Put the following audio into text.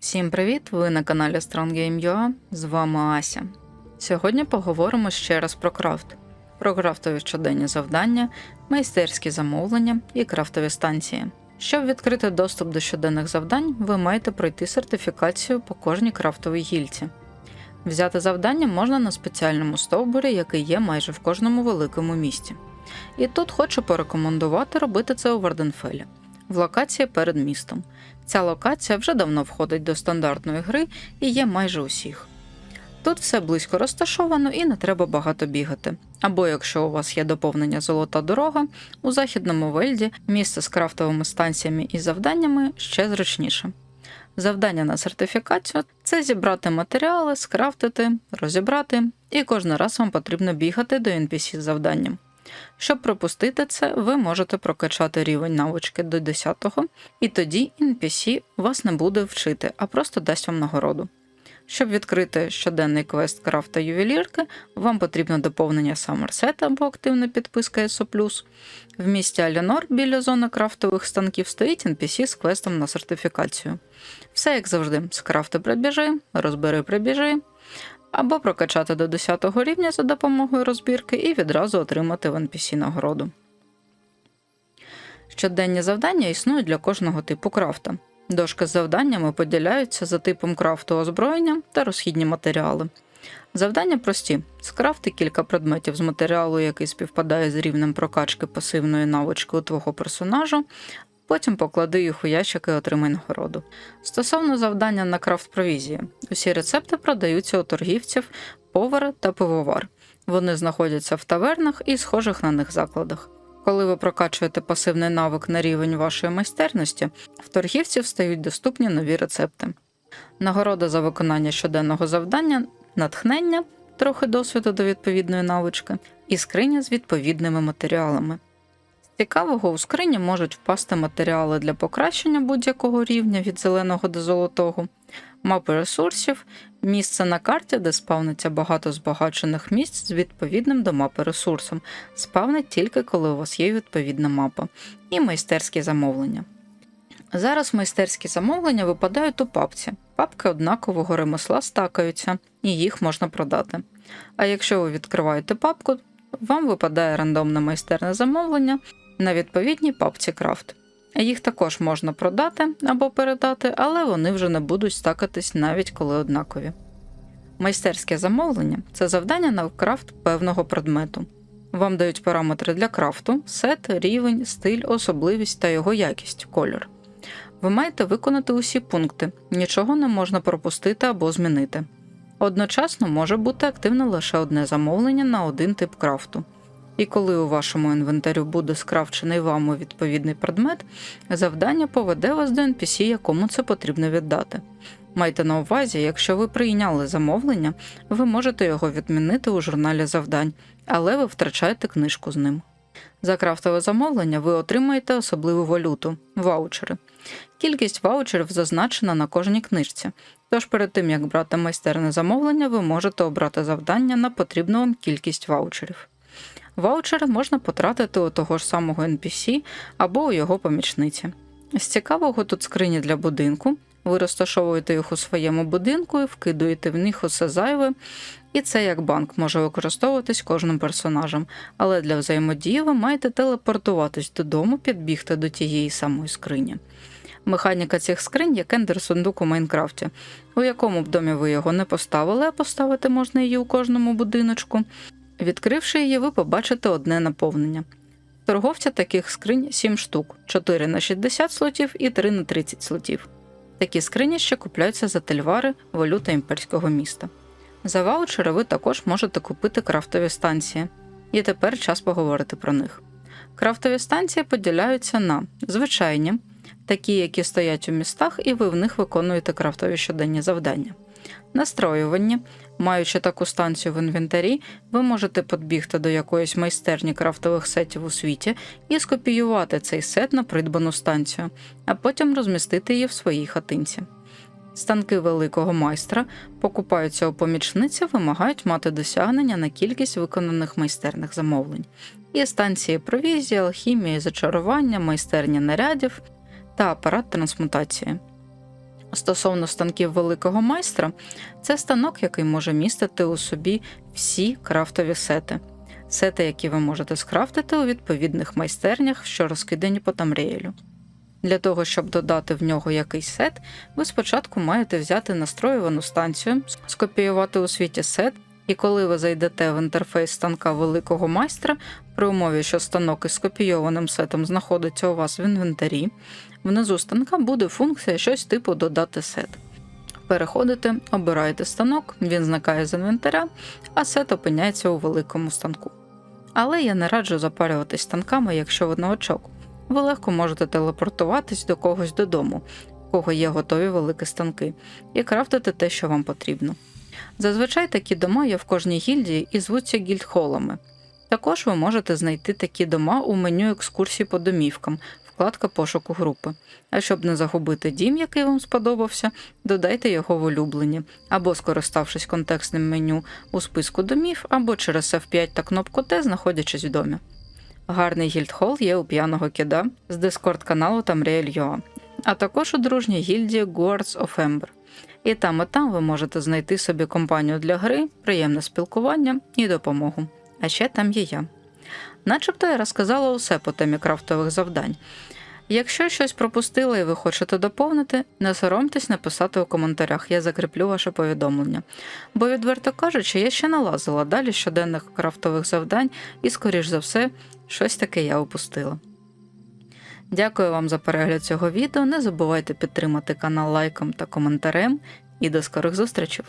Всім привіт! Ви на каналі StrongGame.ua, з вами Ася. Сьогодні поговоримо ще раз про крафт, про крафтові щоденні завдання, майстерські замовлення і крафтові станції. Щоб відкрити доступ до щоденних завдань, ви маєте пройти сертифікацію по кожній крафтовій гільці. Взяти завдання можна на спеціальному стовбурі, який є майже в кожному великому місті. І тут хочу порекомендувати робити це у Варденфелі, в локації перед містом. Ця локація вже давно входить до стандартної гри і є майже усіх. Тут все близько розташовано і не треба багато бігати. Або якщо у вас є доповнення Золота дорога, у західному Вельді місце з крафтовими станціями і завданнями ще зручніше. Завдання на сертифікацію це зібрати матеріали, скрафтити, розібрати, і кожен раз вам потрібно бігати до NPC з завданням. Щоб пропустити це, ви можете прокачати рівень навички до 10-го, і тоді NPC вас не буде вчити, а просто дасть вам нагороду. Щоб відкрити щоденний квест крафта ювелірки, вам потрібно доповнення Somerset або активна підписка ESO+. В місті Алінор біля зони крафтових станків стоїть NPC з квестом на сертифікацію. Все як завжди: скрафти прибіжи, розбери прибіжи, або прокачати до 10 рівня за допомогою розбірки і відразу отримати в NPC нагороду. Щоденні завдання існують для кожного типу крафта. Дошки з завданнями поділяються за типом крафту озброєння та розхідні матеріали. Завдання прості: скрафти кілька предметів з матеріалу, який співпадає з рівнем прокачки пасивної навички у твого персонажа, потім поклади їх у ящик і отримай нагороду. Стосовно завдання на крафт провізії, усі рецепти продаються у торгівців, повара та пивовар. Вони знаходяться в тавернах і схожих на них закладах. Коли ви прокачуєте пасивний навик на рівень вашої майстерності, в торгівців стають доступні нові рецепти. Нагорода за виконання щоденного завдання, натхнення, трохи досвіду до відповідної навички, і скриня з відповідними матеріалами. Цікавого у скрині можуть впасти матеріали для покращення будь-якого рівня від зеленого до золотого, мапи ресурсів, місце на карті, де спавниться багато збагачених місць з відповідним до мапи ресурсом, спавнить тільки коли у вас є відповідна мапа, і майстерські замовлення. Зараз майстерські замовлення випадають у папці. Папки однакового ремесла стакаються, і їх можна продати. А якщо ви відкриваєте папку, вам випадає рандомне майстерне замовлення на відповідній папці крафт. Їх також можна продати або передати, але вони вже не будуть стакатись навіть коли однакові. Майстерське замовлення це завдання на крафт певного предмету. Вам дають параметри для крафту, сет, рівень, стиль, особливість та його якість, кольор. Ви маєте виконати усі пункти, нічого не можна пропустити або змінити. Одночасно може бути активне лише одне замовлення на один тип крафту. І коли у вашому інвентарю буде скрафчений вами відповідний предмет, завдання поведе вас до NPC, якому це потрібно віддати. Майте на увазі, якщо ви прийняли замовлення, ви можете його відмінити у журналі завдань, але ви втрачаєте книжку з ним. За крафтове замовлення ви отримаєте особливу валюту ваучери. Кількість ваучерів зазначена на кожній книжці, тож перед тим як брати майстерне замовлення, ви можете обрати завдання на потрібну вам кількість ваучерів. Ваучери можна потратити у того ж самого NPC або у його помічниці. З цікавого тут скрині для будинку. Ви розташовуєте їх у своєму будинку і вкидуєте в них усе зайве, і це як банк може використовуватись кожним персонажем, але для взаємодії ви маєте телепортуватись додому, підбігти до тієї самої скрині. Механіка цих скринь як ендер-сундук у Майнкрафті, у якому б домі ви його не поставили, а поставити можна її у кожному будиночку. Відкривши її, ви побачите одне наповнення. Торговця таких скринь 7 штук: 4 на 60 слотів і 3 на 30 слотів. Такі скрині ще купляються за тельвари, валюта імперського міста. За ваучери ви також можете купити крафтові станції. І тепер час поговорити про них. Крафтові станції поділяються на звичайні, такі, які стоять у містах, і ви в них виконуєте крафтові щоденні завдання. Настроювання, маючи таку станцію в інвентарі, ви можете підбігти до якоїсь майстерні крафтових сетів у світі і скопіювати цей сет на придбану станцію, а потім розмістити її в своїй хатинці. Станки великого майстра покупаються у помічниці, вимагають мати досягнення на кількість виконаних майстерних замовлень. Є станції провізії, алхімії, зачарування, майстерні нарядів та апарат трансмутації. Стосовно станків великого майстра, це станок, який може містити у собі всі крафтові сети. Сети, які ви можете скрафтити у відповідних майстернях, що розкидані по Тамріелю. Для того, щоб додати в нього якийсь сет, ви спочатку маєте взяти настроювану станцію, скопіювати у світі сет, і коли ви зайдете в інтерфейс станка великого майстра, при умові, що станок із скопійованим сетом знаходиться у вас в інвентарі, внизу станка буде функція щось типу додати сет. Переходите, обираєте станок, він зникає з інвентаря, а сет опиняється у великому станку. Але я не раджу запарюватись станками, якщо ви новачок. Ви легко можете телепортуватись до когось додому, у кого є готові великі станки, і крафтити те, що вам потрібно. Зазвичай такі дома є в кожній гільдії і звуться гільдхолами. Також ви можете знайти такі дома у меню екскурсій по домівкам, вкладка пошуку групи. А щоб не загубити дім, який вам сподобався, додайте його в улюблені, або скориставшись контекстним меню у списку домів, або через F5 та кнопку Т, знаходячись в домі. Гарний гільдхол є у п'яного кіда з дискорд каналу Tamriel.ua, а також у дружній гільдії Guards of Ember. І там, і там ви можете знайти собі компанію для гри, приємне спілкування і допомогу. А ще там є я. Начебто я розказала усе по темі крафтових завдань. Якщо щось пропустила і ви хочете доповнити, не соромтесь написати у коментарях, я закріплю ваше повідомлення. Бо, відверто кажучи, я ще налазила далі щоденних крафтових завдань, і, скоріш за все, щось таке я опустила. Дякую вам за перегляд цього відео. Не забувайте підтримати канал лайком та коментарем, і до скорих зустрічей!